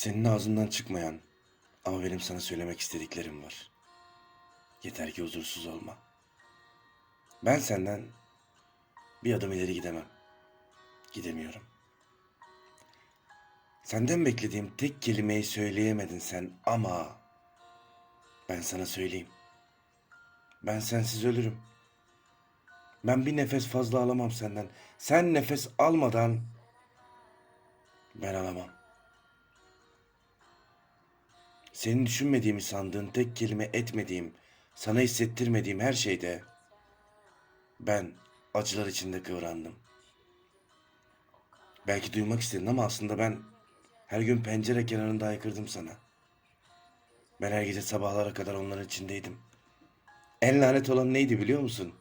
Senin ağzından çıkmayan ama benim sana söylemek istediklerim var. Yeter ki huzursuz olma. Ben senden bir adım ileri gidemem. Gidemiyorum. Senden beklediğim tek kelimeyi söyleyemedin sen ama ben sana söyleyeyim. Ben sensiz ölürüm. Ben bir nefes fazla alamam senden. Sen nefes almadan ben alamam. Senin düşünmediğimi sandığın tek kelime etmediğim, sana hissettirmediğim her şeyde ben acılar içinde kıvrandım. Belki duymak istedin ama aslında ben her gün pencere kenarında haykırdım sana. Ben her gece sabahlara kadar onların içindeydim. En lanet olan neydi biliyor musun?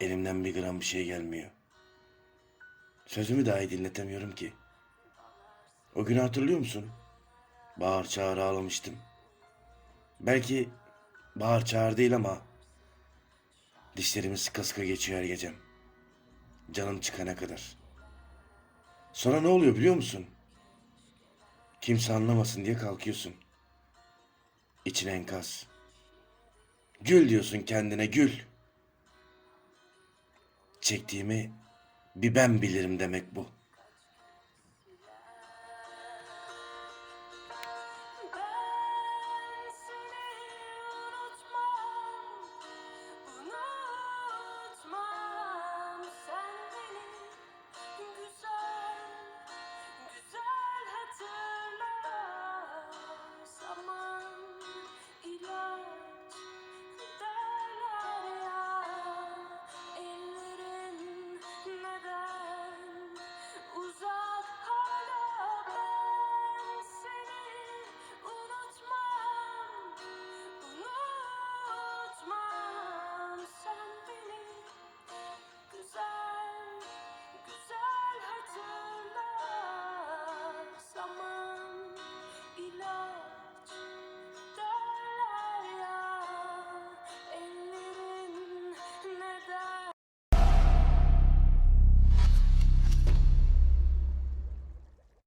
Elimden bir gram bir şey gelmiyor. Sözümü dahi dinletemiyorum ki. O günü hatırlıyor musun? Bağır çağır ağlamıştım. Belki bağır çağır değil ama dişlerimi sıka sıka geçiyor her gecem. Canım çıkana kadar. Sonra ne oluyor biliyor musun? Kimse anlamasın diye kalkıyorsun. İçine enkaz. Gül diyorsun kendine gül. Çektiğimi bir ben bilirim demek bu.